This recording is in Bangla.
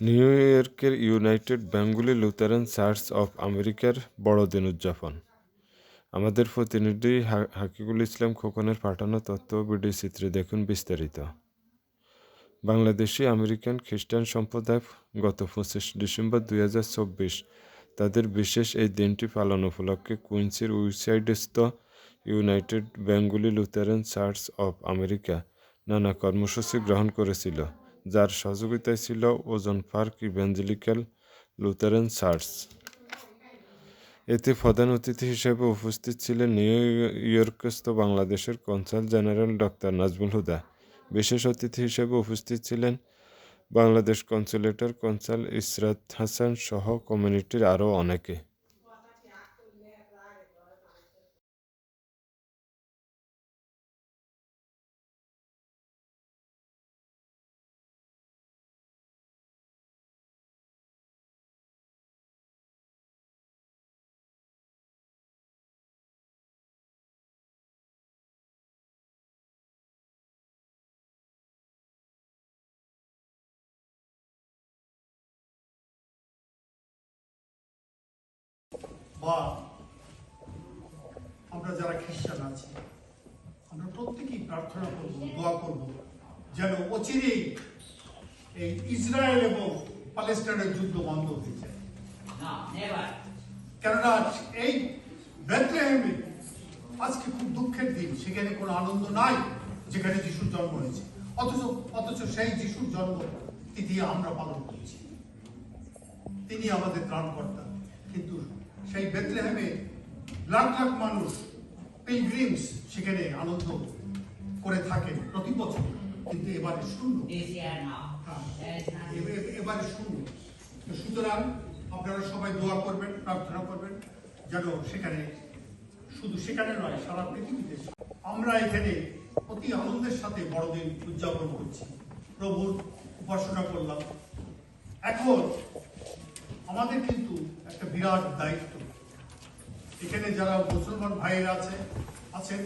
নিউ ইয়র্কের United Bengali Lutheran Church of আমেরিকার বড়দিন উদযাপন। আমাদের প্রতিনিধি হাকিকুল ইসলাম খোকনের পাঠানো তথ্য ভিডিও চিত্রে দেখুন বিস্তারিত। বাংলাদেশি আমেরিকান খ্রিস্টান সম্প্রদায় গত পঁচিশ ডিসেম্বর দুই হাজার চব্বিশ তাদের বিশেষ এই দিনটি পালন উপলক্ষে কুইন্সির ওয়েবসাইটস্থ United Bengali Lutheran Church of America নানা কর্মসূচি গ্রহণ করেছিল। যার সহযোগিতায় ছিল ওজন পার্ক ইভেঞ্জেলিক্যাল লুথারান চার্চ এতে প্রধান অতিথি হিসেবে উপস্থিত ছিলেন নিউ ইয়র্কস্থ বাংলাদেশের consul general doctor Nazmul Huda. বিশেষ অতিথি হিসেবে উপস্থিত ছিলেন বাংলাদেশ কনসুলেটর কনসাল ইসরাত হাসান সহ কমিউনিটির আরও অনেকে। বা আমরা যারা খ্রিস্টান আছি আমরা প্রত্যেকেই প্রার্থনা করব দোয়া করব যেন অচিরেই এই ইসরায়েল এবং প্যালেস্টাইনের যুদ্ধ বন্ধ হয়ে যায়। কেননা এই বেথলেহেমে আজকে খুব দুঃখের দিন সেখানে কোনো আনন্দ নাই যেখানে যিশুর জন্ম হয়েছে। অথচ অথচ সেই যিশুর জন্ম তিথি আমরা পালন করছি। তিনি আমাদের ত্রাণকর্তা কিন্তু সেই বেথলেহেমে লাখ লাখ মানুষ পিলগ্রিমস সেখানে আনন্দ করে থাকেন প্রতি বছর। কিন্তু এবারে শূন্য. হ্যাঁ। এবারে শূন্য। সুতরাং আপনারা সবাই দোয়া করবেন প্রার্থনা করবেন যেন সেখানে শুধু সেখানে নয় সারা পৃথিবীতে আমরা এখানে অতি আনন্দের সাথে বড়দিন উদযাপন করছি। প্রভুর উপাসনা করলাম। এখন আমাদের কিন্তু একটা বিরাট দায়িত্ব। এখানে যারা মুসলমান ভাইয়েরা আছে আছেন।